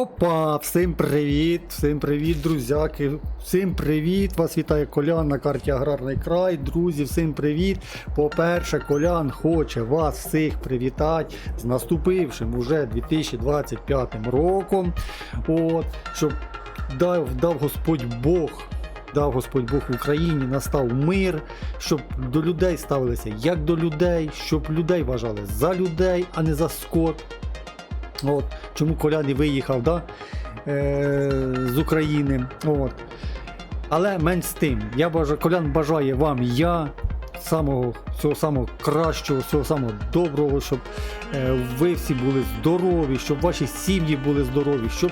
Опа, всім привіт, всім привіт, друзяки, всім привіт! Вас вітає Колян на карті Аграрний край. Друзі, всім привіт. По-перше, Колян хоче вас всіх привітати з наступившим уже 2025 роком. От, щоб дав, дав Господь Бог. Дав Господь Бог в Україні, настав мир, щоб до людей ставилися як до людей, щоб людей вважали за людей, а не за скот. От, чому Колян і виїхав да, е, з України. От. Але менш з тим, я бажаю, Колян бажає вам я самого, всього самого кращого, всього самого доброго, щоб е, ви всі були здорові, щоб ваші сім'ї були здорові, щоб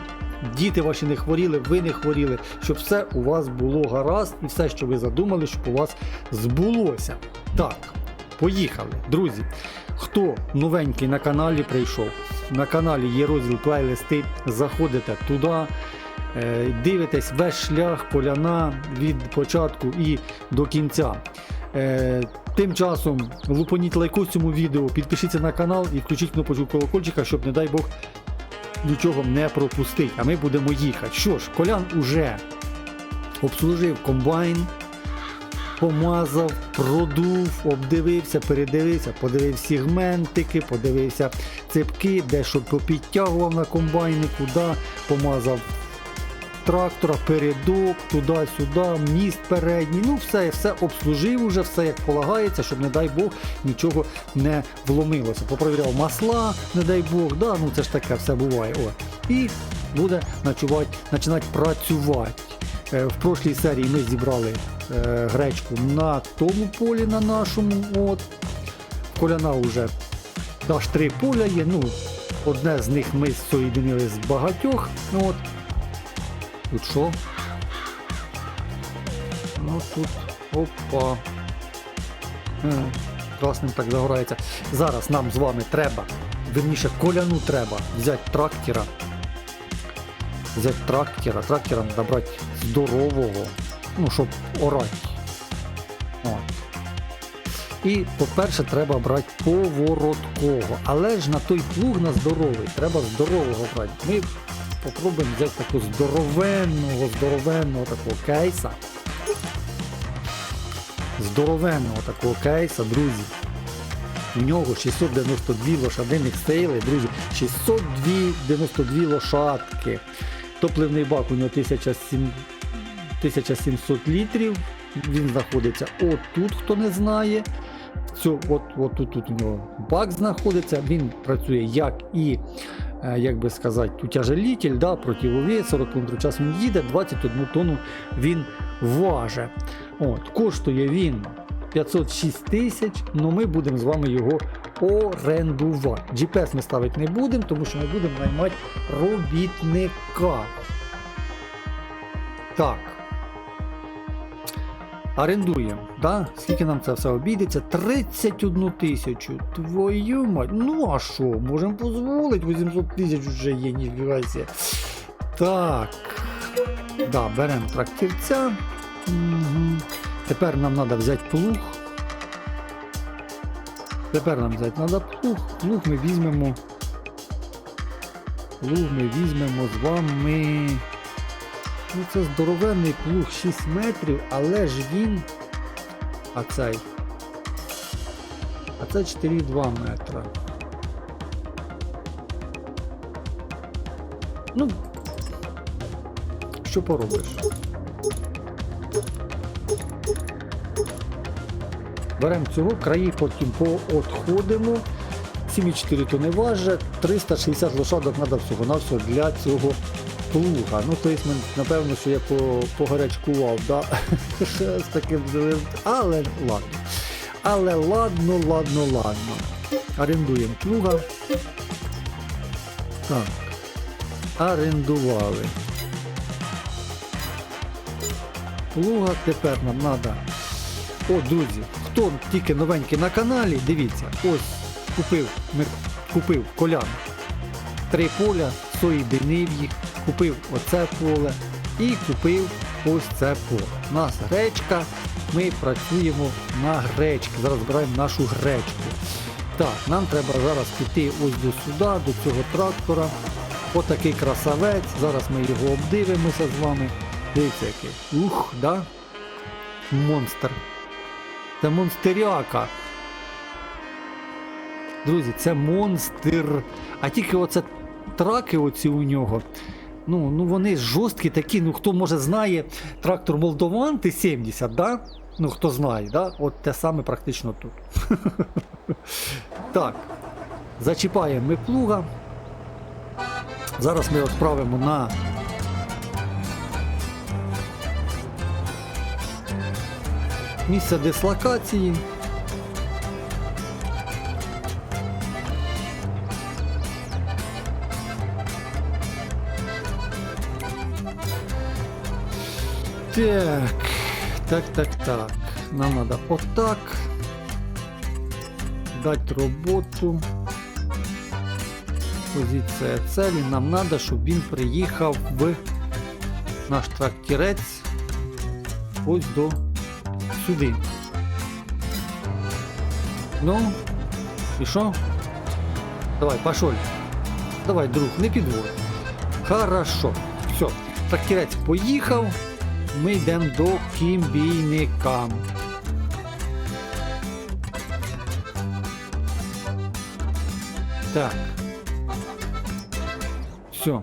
діти ваші не хворіли, ви не хворіли, щоб все у вас було гаразд і все, що ви задумали, щоб у вас збулося. Так, поїхали, друзі. Хто новенький на каналі прийшов, на каналі є розділ плейлисти, заходите туди, е, дивитесь весь шлях поляна від початку і до кінця. Е, Тим часом лупаніть лайкос цьому відео, підпишіться на канал і включіть кнопочку колокольчика, щоб, не дай Бог, нічого не пропустити. А ми будемо їхати. Що ж, Колян уже обслужив комбайн, помазав, продув, обдивився, передивився, подивив сегментики, подивився цепки, дещо попідтягував на комбайнику, да, помазав трактора, передок, туди-сюди, міст передній. Ну, все, все обслужив уже, все як полагається, щоб, не дай Бог, нічого не вломилося. Попровіряв масла, не дай Бог, да, ну це ж таке все буває. О. І буде починати, починати працювати. Е, В прошлій серії ми зібрали е, гречку на тому полі, на нашому. От. Коляна вже аж три поля є. Ну, одне з них ми соєдинили з багатьох. Ну, от. Тут що? Ну тут. Опа. Е, Красним так загорається. Зараз нам з вами треба. Верніше, коляну треба взяти трактора. Взяти трактора. Трактора треба брати здорового. Ну, щоб орати. От. І, по-перше, треба брати повороткого. Але ж на той плуг на здоровий, треба здорового брати. Ми попробуємо взяти такого здоровенного, здоровенного такого кейса. Здоровенного такого кейса, друзі. У нього 692 лошадиних сили, друзі, 692 лошадки. Топливний бак у нього 1700 1700 літрів. Він знаходиться отут, хто не знає. Цю, от, от тут, тут у нього бак знаходиться, він працює як і, е, як би сказати, утяжелітель, да, противовес, 40 км в час він їде, 21 тонну він важить. От, коштує він 506 тисяч, але ми будемо з вами його орендувати. GPS ми ставити не будемо, тому що ми будемо наймати робітника. Так. Орендуємо, да? Скільки нам це все обійдеться? 31 тисячу. Твою мать. Ну а що? Можемо дозволити, 800 тисяч вже є, ніфіга. Так. Да, беремо трактирця. Угу. Тепер нам треба взяти плуг. Тепер нам взяти треба плуг. Плуг ми візьмемо. Плуг ми візьмемо з вами. Ну це здоровенний плуг 6 метрів, але ж він. А цей. А це 4,2 метра. Ну. Що поробиш? Беремо цього, краї потім поотходимо. 7,4 тони важить, 360 лошадок треба всього на всього для цього плуга. Ну, тобто, напевно, що я по, погарячкував, да? З таким зелем. Але ладно. Але ладно, ладно, ладно. Орендуємо плуга. Так. Орендували. Плуга тепер нам треба. О, друзі, хто тільки новенький на каналі, дивіться, ось купив, ми купив колян три поля, соєдинив їх, купив оце поле і купив ось це поле. У нас гречка, ми працюємо на гречці. Зараз збираємо нашу гречку. Так, нам треба зараз піти ось до сюди, до цього трактора. Отакий красавець. Зараз ми його обдивимося з вами. Дивіться який. Ух, да? Монстр. Це монстеряка. Друзі, це монстр. А тільки оце траки оці у нього. Ну, ну вони жорсткі такі, ну хто може знає трактор Молдован Т-70, да? Ну хто знає, да? От те саме практично тут. так. Зачіпаємо ми плуга. Зараз ми відправимо на місце дислокації. Так, так, так, так. Нам треба отак. Дати роботу. Позиція цілі. Нам треба, щоб він приїхав в наш трактірець ось до сюди. Ну, і що? Давай, пошоль. Давай, друг, не підводь. Хорошо. Все, трактірець поїхав. Ми йдемо до кімбійника. Так. Все.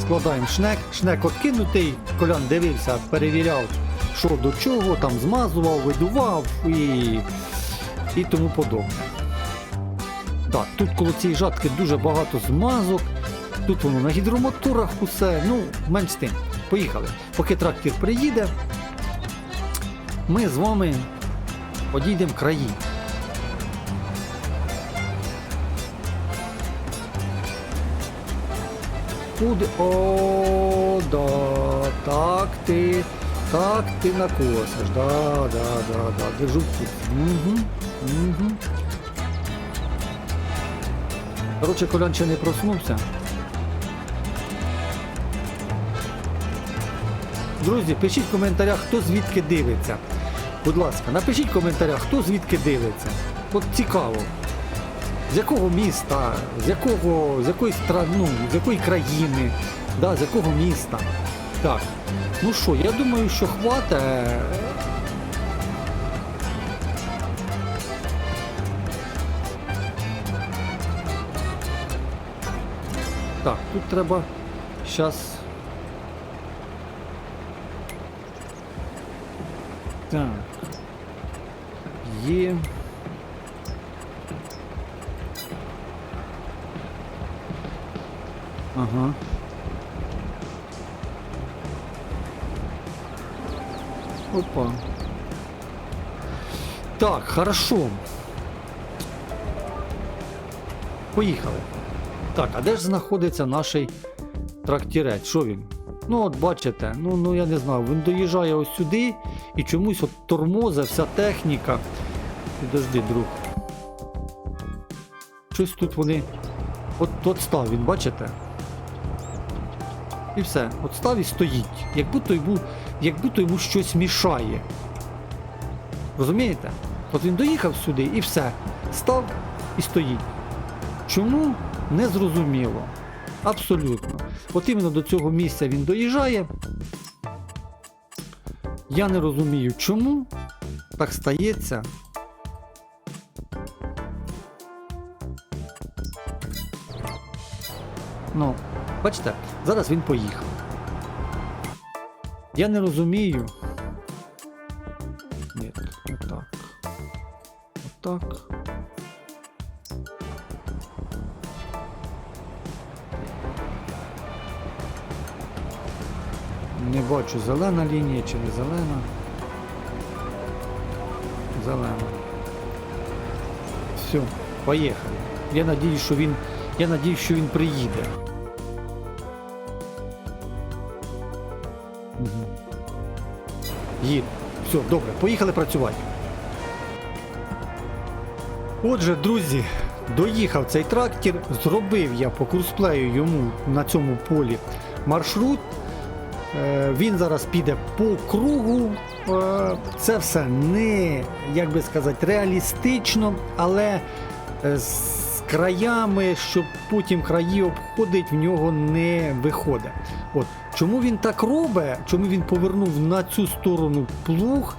Складаємо шнек. Шнек откинутий. Колян дивився, перевіряв, що до чого, там змазував, видував і, і тому подобне. Так, тут коло цієї жатки дуже багато змазок. Тут воно на гідромоторах усе. Ну, менш з тим. Поїхали. Поки трактор приїде, ми з вами одійдемо краї. Куди? О, да, так ти, так ти накосиш. Да, да, да, да. Держу тут. Угу, угу. Коротше, Колян ще не проснувся. Друзі, пишіть в коментарях, хто звідки дивиться. Будь ласка, напишіть в коментарях, хто звідки дивиться. От цікаво. З якого міста, з якого, з якої страни, ну, з якої країни, да, з якого міста. Так. Ну що, я думаю, що хватить. Так, тут треба зараз. Так. Є. Ага. Опа. Так, хорошо. Поїхали. Так, а де ж знаходиться наш трактірець? Що він? Ну, от бачите, ну, ну я не знаю, він доїжджає ось сюди і чомусь от тормоза вся техніка. Підожди, друг. Щось тут вони. От, от став він, бачите? І все, от став і стоїть. Як будто йому, як будто йому щось мішає. Розумієте? От він доїхав сюди і все. Став і стоїть. Чому? Не зрозуміло. Абсолютно. От іменно до цього місця він доїжджає. Я не розумію, чому так стається. Ну, бачите, зараз він поїхав. Я не розумію. Ні, не так. Отак. Не бачу зелена лінія чи не зелена. Зелена. Все, поїхали. Я надіюсь, що він. Я надіюсь, що він приїде. Їде. Все, добре, поїхали працювати. Отже, друзі, доїхав цей трактор, зробив я по курсплею йому на цьому полі маршрут. Е, Він зараз піде по кругу. Е, Це все не, як би сказати, реалістично, але е, краями, щоб потім краї обходить, в нього не виходить. От. Чому він так робить? Чому він повернув на цю сторону плуг?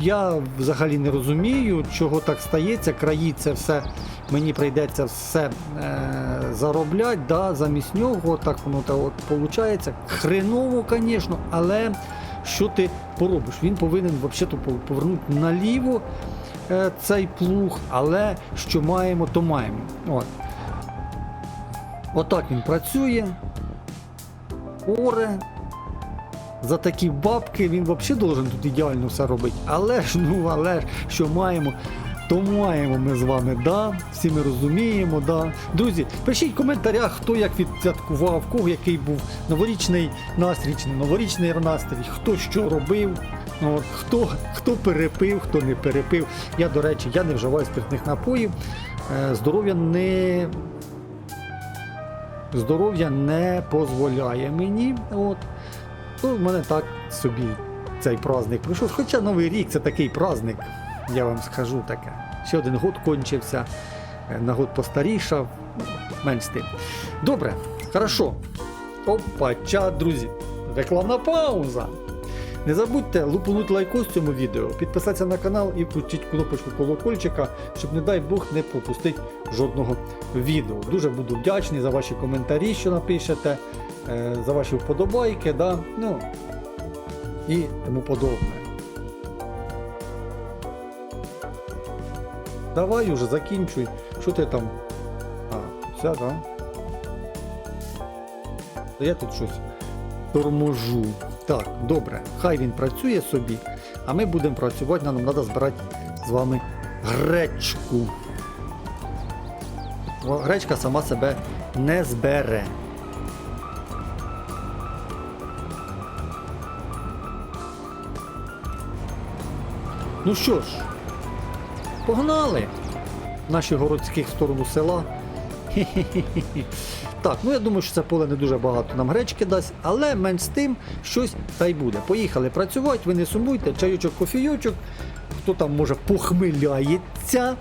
Я взагалі не розумію, чого так стається. Краї це все мені прийдеться все е, заробляти, да, замість нього. Так воно та от виходить. Хреново, звісно, але що ти поробиш? Він повинен взагалі повернути наліво цей плуг, але що маємо, то маємо. От. Отак він працює. Оре. За такі бабки він взагалі должен тут ідеально все робити. Але ж, ну, але ж, що маємо, то маємо ми з вами, да? Всі ми розуміємо, да. Друзі, пишіть в коментарях, хто як відсвяткував, кого який був новорічний настрій, чи новорічний настрій, хто що робив, от, хто, хто перепив, хто не перепив. Я, до речі, я не вживаю спиртних напоїв. Е, Здоров'я не. Здоров'я не дозволяє мені. От. Ну, в мене так собі цей праздник пройшов. Хоча Новий рік це такий праздник, я вам скажу таке. Ще один год кончився, е, на год постарішав, ну, менш тим. Добре, хорошо. Опача, друзі. Рекламна пауза. Не забудьте лупанути лайкос цьому відео, підписатися на канал і включити кнопочку колокольчика, щоб, не дай Бог, не пропустити жодного відео. Дуже буду вдячний за ваші коментарі, що напишете, е, за ваші вподобайки, да? ну, і тому подобне. Давай уже закінчуй. Що ти там? А, все, так? Да? Я тут щось торможу. Так, добре, хай він працює собі, а ми будемо працювати, нам треба збирати з вами гречку. Гречка сама себе не збере. Ну що ж, погнали! Наші городські в сторону села. Хе-хе-хе-хе. Так, ну я думаю, що це поле не дуже багато нам гречки дасть, але менш з тим щось та й буде. Поїхали працювати, ви не сумуйте, чайочок, кофійочок. Хто там може похмиляється.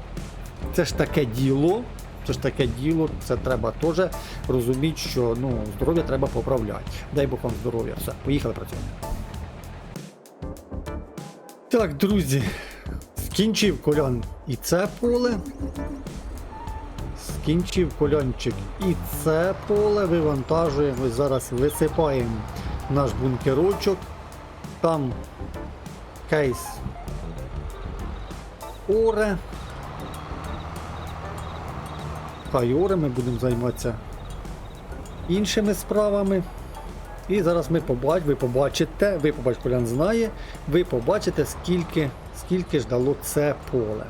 Це ж таке діло. Це ж таке діло, це треба теж розуміти, що ну, здоров'я треба поправляти. Дай Бог вам здоров'я. Все, поїхали працювати. Так, друзі, скінчив колян і це поле. Скінчив колянчик і це поле вивантажуємо. Зараз висипаємо наш бункерочок. Там кейс оре. Хай оре, ми будемо займатися іншими справами. І зараз ми побачимо, ви побачите, ви побачите, Колян знає, ви побачите, скільки, скільки ж дало це поле.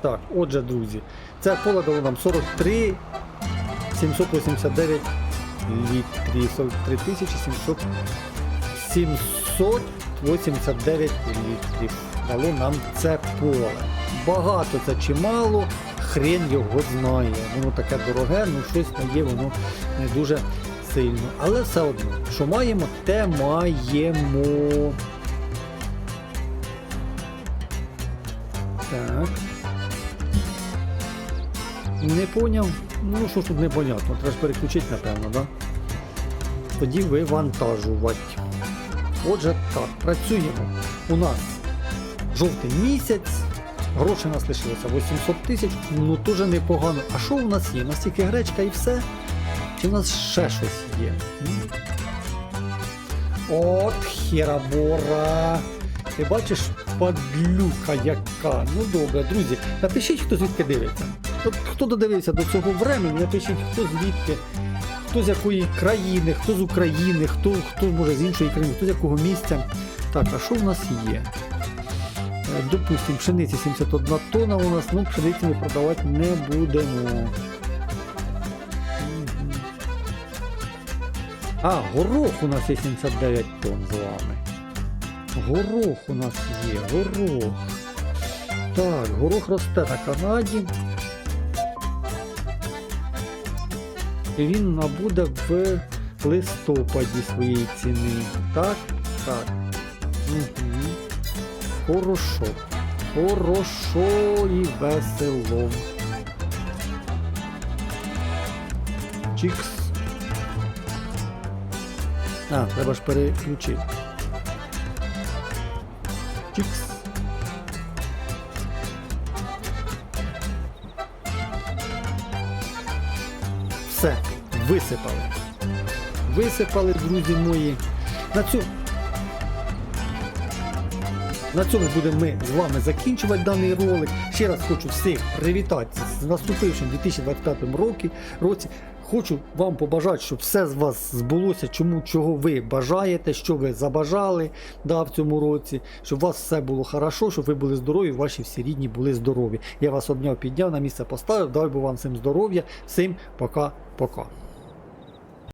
Так, отже, друзі, це поле дало нам 43 789 літрів. 43 700 789 літрів. Дало нам це поле. Багато це чи мало, хрен його знає. Воно таке дороге, ну щось є, воно не дуже сильно. Але все одно, що маємо, те маємо. Не поняв. Ну що ж тут непонятно, треба ж переключити, напевно, да? Тоді вивантажувати. Отже, так, працюємо. У нас жовтий місяць, грошей у нас лишилося 800 тисяч, ну теж непогано. А що у нас є? У нас тільки гречка і все? Чи в нас ще щось є? От херабора. Ти бачиш, падлюка яка. Ну добре, друзі, напишіть, хто звідки дивиться. Хто додивився до цього времени, напишіть, хто звідки, хто з якої країни, хто з України, хто, хто може з іншої країни, хто з якого місця. Так, а що в нас є? Е, Допустимо, пшениці 71 тонна у нас, ну пшениці ми продавати не будемо. А, горох у нас є 79 тонн з вами. Горох у нас є, горох. Так, горох росте на Канаді. Він набуде в листопаді своєї ціни. Так? Так. Угу. Хорошо. хорошо і весело. Чікс. А, треба ж переключити. Чікс. Все, висипали. Висипали, друзі мої. На цьому. На цьому будемо ми з вами закінчувати даний ролик. Ще раз хочу всіх привітати з наступившим 2025 році. Хочу вам побажати, щоб все з вас збулося, чому чого ви бажаєте, що ви забажали да, в цьому році, щоб у вас все було хорошо, щоб ви були здорові, ваші всі рідні були здорові. Я вас обняв, підняв, на місце поставив. Дай би вам всім здоров'я, всім пока-пока.